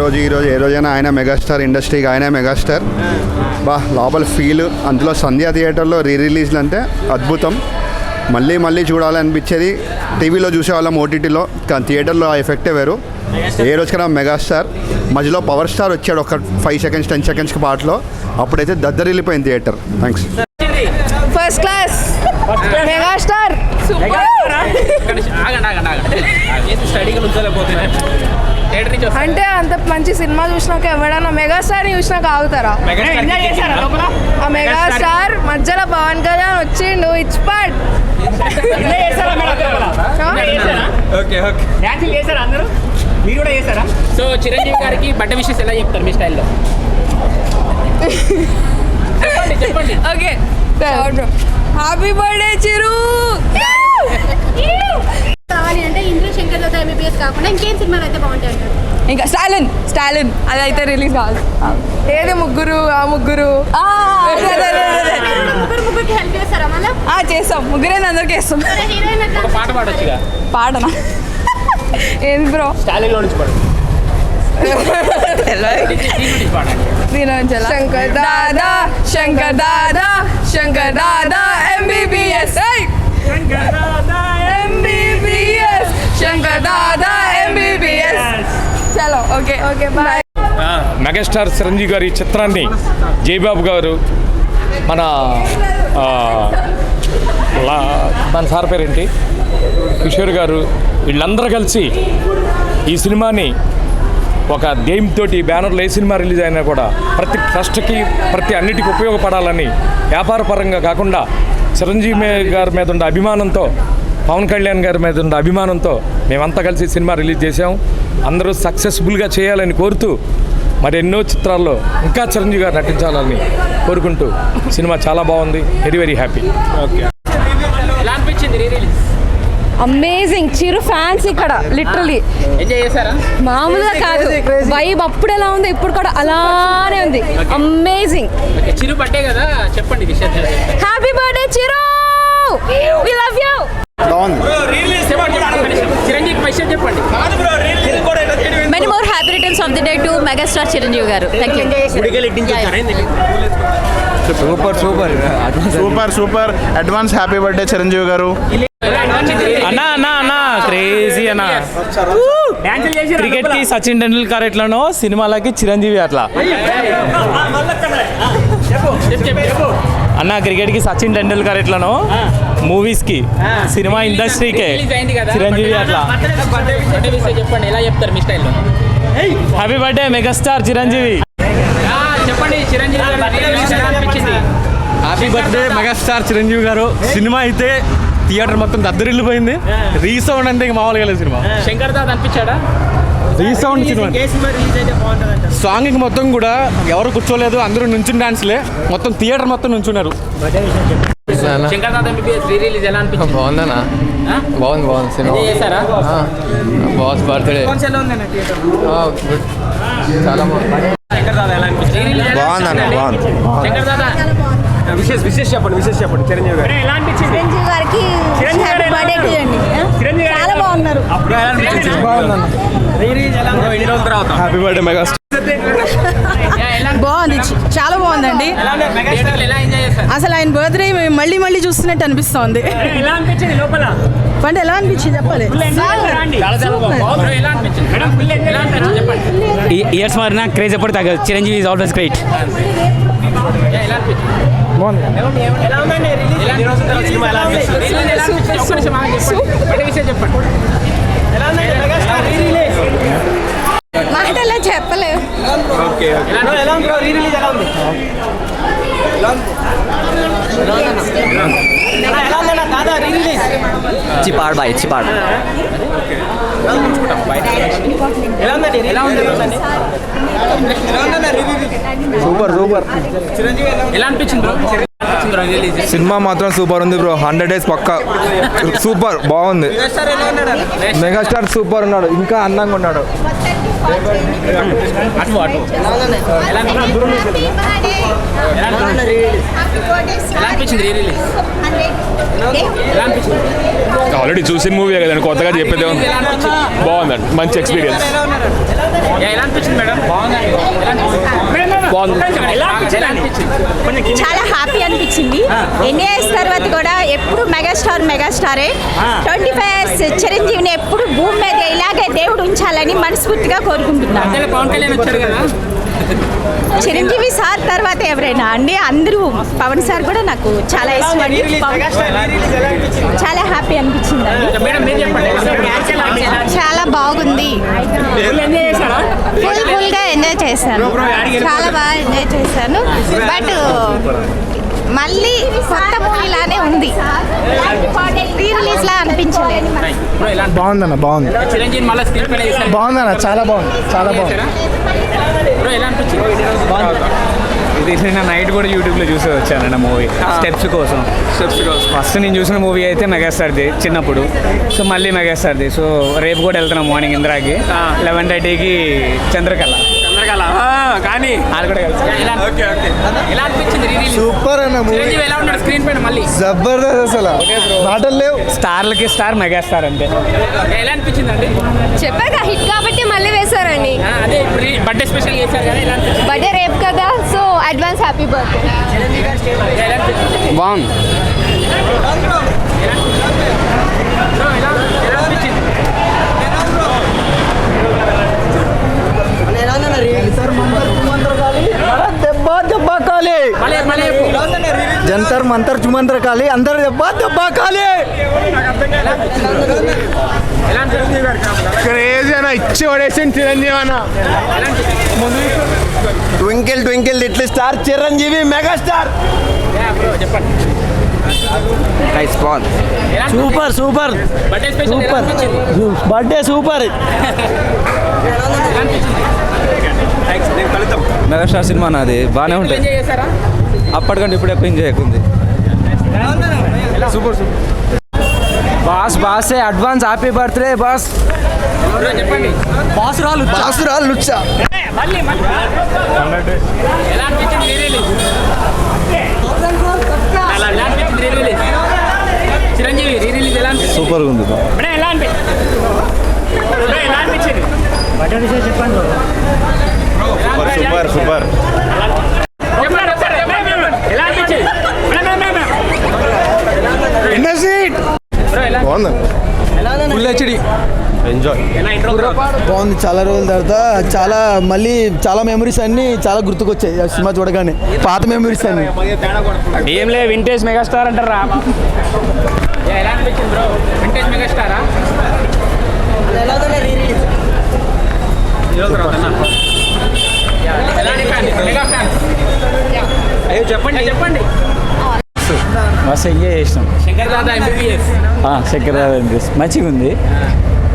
రోజు ఈ రోజు ఏ రోజైనా ఆయన మెగాస్టార్ ఇండస్ట్రీకి ఆయన మెగాస్టార్. బా లోపల ఫీల్ అందులో సంధ్యా థియేటర్లో రీ రిలీజ్లు అంటే అద్భుతం. మళ్ళీ మళ్ళీ చూడాలనిపించేది టీవీలో చూసేవాళ్ళం ఓటీటీలో కానీ థియేటర్లో ఆ ఎఫెక్టే వేరు. ఏ రోజుకైనా మెగాస్టార్. మధ్యలో పవర్ స్టార్ వచ్చాడు ఒక ఫైవ్ సెకండ్స్ టెన్ సెకండ్స్కి పాటలో. అప్పుడైతే దద్దరిల్లిపోయింది theatre. Thanks first class megastar. అంటే అంత మంచి సినిమా చూసినాక ఎవడన్నా మెగాస్టార్ చూసినాక ఆగుతారా? ఆ మెగాస్టార్ మధ్యలో పవన్ కళ్యాణ్ వచ్చిండు ఇట్స్ పాట్ మీరు కూడా చేశారా? సో చిరంజీవి గారికి బట్ట విషయస్ ఎలా చెప్తారు మీ స్టైల్లో? చెప్పండి చెప్పండి. Okay. Happy birthday Chiru Shankar MBBS కాకుండా ఇంకేం సినిమాలు అయితే బాగుంటాయి అంటారు? ఇంకా స్టాలిన్ స్టాలిన్ అది అయితే రిలీజ్ కావాలి ఏది ముగ్గురు ఆ ముగ్గురు. ముగ్గురు చేస్తాం. ముగ్గురైనా అందరికి వేస్తాం పాట పాడొచ్చుగా? పాడనా? ఏది బ్రో? నుంచి పాడు. Shankar Dada Shankar Dada Shankar Dada MBBS MBBS megastar Chiranjeevi గారి చిత్రాన్ని జయబాబు గారు మన లా- మన సార్ పేరేంటి? కిషోర్ గారు వీళ్ళందరూ కలిసి ఈ సినిమాని ఒక ధ్యేయంతో బ్యానర్లో ఏ సినిమా రిలీజ్ అయినా కూడా ప్రతి ట్రస్ట్కి ప్రతి అన్నిటికీ ఉపయోగపడాలని వ్యాపారపరంగా కాకుండా చిరంజీవి గారి మీద ఉన్న అభిమానంతో పవన్ కళ్యాణ్ గారి మీద ఉన్న అభిమానంతో మేమంతా కలిసి సినిమా రిలీజ్ చేసాం అందరూ సక్సెస్ఫుల్గా చేయాలని కోరుతూ మరి ఎన్నో చిత్రాల్లో ఇంకా చిరంజీవి గారు నటించాలని కోరుకుంటూ సినిమా చాలా బాగుంది. Very very happy. ఎలా అనిపించింది re release amazing Chiru fans ఇక్కడ లిటరలీ ఎంజాయ్ చేశారా? మామూలుగా కాదు. వైబ్ అప్పుడు ఎలా ఉంది ఇప్పుడు కూడా అలానే ఉంది. అమేజింగ్ చిరు బర్త్డే కదా? చెప్పండి happy birthday Chiru! We love you చెప్పండి చెప్పండి. చిరంజీవి విషయం చెప్పండి many more happy returns of the day to megastar Chiranjeevi garu thank you super super. Super super. Advance happy birthday Chiranjeevi garu. అన్నా అన్నా అన్నా. క్రేజీ అన్నా. క్రికెట్కి సచిన్ టెండూల్కర్ ఎట్లనో సినిమాలకి చిరంజీవి అట్లా. అన్న క్రికెట్కి సచిన్ టెండూల్కర్ ఎట్లనో మూవీస్కి సినిమా ఇండస్ట్రీకే చిరంజీవి అట్లా. చెప్పండి. ఎలా చెప్తారు మీ స్టైల్లో? హ్యాపీ బర్త్డే మెగాస్టార్ చిరంజీవి చెప్పండి Chiranjeevi happy birthday megastar Chiranjeevi garu. Cinema అయితే థియేటర్ మొత్తం దద్దరిల్లిపోయింది. రీసౌండ్ అంటే ఇంక మామూలుగా లేదు సినిమా. శంకర్ దాద్ అనిపించాడా? రీసౌండ్ సినిమా సాంగ్ మొత్తం కూడా ఎవరు కూర్చోలేదు అందరూ నుంచుని డాన్స్లే మొత్తం థియేటర్ మొత్తం నుంచున్నారు. శంకర్ బాగుంది బాగుంది సినిమా. Boss birthday. చాలా బాగుంది. బాగుందన్న, అనిపించింది? బాగుంది. విశేష్ విశేష చెప్పండి విశేష చెప్పండి చిరంజీవి గారు. చిరంజీవి గారికి చిరంజీవి గారు ఎలా బర్త్డే? చిరంజీవి గారు చాలా బాగున్నారు. హ్యాపీ బర్త్డే మెగాస్టార్ బాగుంది. చాలా బాగుందండి. థియేటర్లో ఎలా ఎంజాయ్ చేశారు? అసలు ఆయన బర్త్డే మళ్ళీ మళ్ళీ చూస్తున్నట్టు అనిపిస్తోంది. ఎలా అనిపించింది లోపల? అంటే ఎలా అనిపించింది చెప్పాలి? ఇయర్స్ మారినా క్రేజ్ ఎప్పుడు తగ్గదు. చిరంజీవి ఈజ్ ఆల్వేస్ గ్రేట్ ఎలా అనిపించింది ఎలా ఉందండి రిలీజ్ సినిమా ఎలా అనిపించింది రిలీజ్ ఎలా అనిపించింది ఒక్క నిమిషం ఆగండి చెప్పండి బయట విషయం చెప్పండి ఎలా ఉందండి మెగాస్టార్ రీ రిలీజ్ మాటల్లో చెప్పలేవు ఎలా ఉంది రీ రిలీజ్ ఎలా ఉంది ఎలా ఉందన్న దాదా రీ రిలీజ్ చిపాడ్ బాయ్ చిపాడ్ సూపర్ సూపర్ ఎలా అనిపించింది బ్రో సినిమా మాత్రం సూపర్ ఉంది బ్రో హండ్రెడ్ డేస్ పక్క సూపర్ బాగుంది మెగాస్టార్ ఎలా ఉన్నాడు మెగాస్టార్ సూపర్ ఉన్నాడు ఇంకా అందంగా ఉన్నాడు ఆల్రెడీ చూసిన మూవీ కదండి కొత్తగా చెప్పేది బాగుందండి మంచి ఎక్స్పీరియన్స్ ఏ, ఎలా అనిపించింది మేడం? బాగుంది. ఎలా అనిపించింది? ఎలా అనిపించింది? చాలా హ్యాపీ అనిపించింది. ఎన్ని ఇయర్స్ తర్వాత కూడా ఎప్పుడు మెగాస్టార్ మెగాస్టారే. ట్వంటీ ఫైవ్ ఇయర్స్ చిరంజీవిని ఎప్పుడు భూమి మీద ఇలాగే దేవుడు ఉంచాలని మనస్ఫూర్తిగా కోరుకుంటున్నాను. చిరంజీవి సార్ తర్వాత ఎవరైనా అండి? అందరూ పవన్ సార్ కూడా నాకు చాలా ఇష్టం అండి. చాలా హ్యాపీ అనిపించింది చాలా బాగుంది. ఫుల్ ఫుల్గా ఎంజాయ్ చేశాను. చాలా బాగా ఎంజాయ్ చేశాను. బట్ మళ్ళీ కొత్త మూవీ లానే ఉంది. లా అనిపించలేదు బాగుందన్న బాగుంది. బాగుందన్న చాలా బాగుంది చాలా బాగుంది. ఎలా ఇది నిన్న నైట్ కూడా యూట్యూబ్లో చూసి వచ్చానన్న మూవీ స్టెప్స్ కోసం. స్టెప్స్ కోసం. ఫస్ట్ నేను చూసిన మూవీ అయితే మెగాస్టార్ది చిన్నప్పుడు. సో మళ్ళీ మెగాస్టార్ది సో రేపు కూడా వెళ్తున్నాం మార్నింగ్ ఇందిరాకి. లెవెన్ థర్టీకి చంద్రకళ. చంద్రకళ కానీ. సూపర్ అన్న మూవీ ఎలా ఉన్నాడు స్క్రీన్ పైన మళ్ళీ? జబర్దస్త్ అసలు. మాటలు లేవు. స్టార్లకి స్టార్ మెగాస్టార్ అంతే. ఎలా అనిపించింది అండి చెప్పాక హిట్ కాబట్టి మళ్ళీ వేశారండి. అదే బర్త్డే స్పెషల్ చేశారు కదా ఎలా అనిపించింది? బర్త్డే రేపు కదా సో అడ్వాన్స్ హ్యాపీ బర్త్డే. బాగుంది బ్రో ఎలా ఎలా అనిపించింది దెబ్బ దెబ్బ కాలి మళ్ళీ మళ్ళీ చెప్పు. జంతర్ మంతర్ చుమంతర్ కాలి అందరు దెబ్బ దెబ్బ కాలి ఎలా అనిపించింది క్రేజీ అన్న ఇచ్చి పడేసింది చిరంజీవి అన్న twinkle twinkle little star Chiranjeevi megastar bro చెప్పండి నైస్ బాగుంది ఎలా సూపర్ సూపర్ బర్త్డే స్పెషల్ ఎలా సూపర్ అనిపించింది బర్త్డే సూపర్ ఎలా అనిపించింది మెగాస్టార్ సినిమా నాది. బాగానే ఉంటుంది. అప్పటికంటే ఇప్పుడు ఎక్కువ ఎంజాయ్ ఉంది. Super super. బాస్ బాసే అడ్వాన్స్ హ్యాపీ బర్త్డే బాస్. చెప్పండి. బాసురాలు బాసురాలు లుచ్చా మళ్ళీ మళ్ళీ. ఎలా అనిపించింది రీ రిలీజ్? ఎలా ఎలా అనిపించింది re release? Chiranjeevi re release ఎలా అనిపించింది? సూపర్ ఉంది. మేడం ఎలా అనిపించింది? Bro, super super madam. Bro ఎలా బాగుంది. ఫుల్ హెచ్డి ఎంజాయ్ ఎలా ఇంట్రో బ్రో బాగుంది చాలా రోజుల తర్వాత చాలా మళ్ళీ చాలా మెమరీస్ అన్ని చాలా గుర్తుకొచ్చాయి ఆ సినిమా చూడగానే. పాత మెమరీస్ అన్ని. ఏం లే వింటేజ్ మెగాస్టార్ అంటారా? ఏ, ఎలా అనిపించింది బ్రో వింటేజ్ మెగాస్టారా అయ్యో చెప్పండి. చెప్పండి. మస్తు ఎంజాయ్ చేసినాం. శంకర్ దాదా ఎంబీబీఎస్ మంచిగా ఉంది.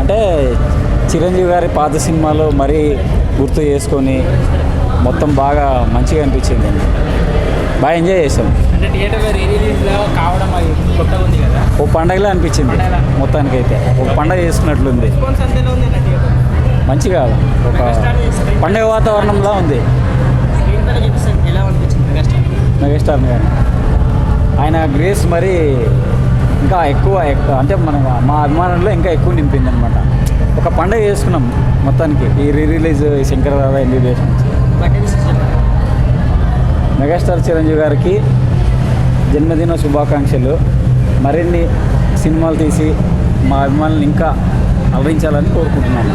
అంటే చిరంజీవి గారి పాత సినిమాలో మరీ గుర్తు చేసుకొని మొత్తం బాగా మంచిగా అనిపించింది. బాగా ఎంజాయ్ చేసాం ఓ పండగలా అనిపించింది. మొత్తానికైతే. ఒక పండగ చేసుకున్నట్లుంది. మంచిగా ఒక పండగ వాతావరణంలా ఉంది. మెగాస్టార్ గారు ఆయన గ్రేస్ మరి ఇంకా ఎక్కువ అంటే మన మా అభిమానుల్లో ఇంకా ఎక్కువ నింపింది అనమాట ఒక పండగ చేసుకున్నాం మొత్తానికి ఈ re release Shankar Dada MBBS నుంచి. మెగాస్టార్ చిరంజీవి గారికి జన్మదిన శుభాకాంక్షలు. మరిన్ని సినిమాలు తీసి మా అభిమానులు ఇంకా అలరించాలని కోరుకుంటున్నాను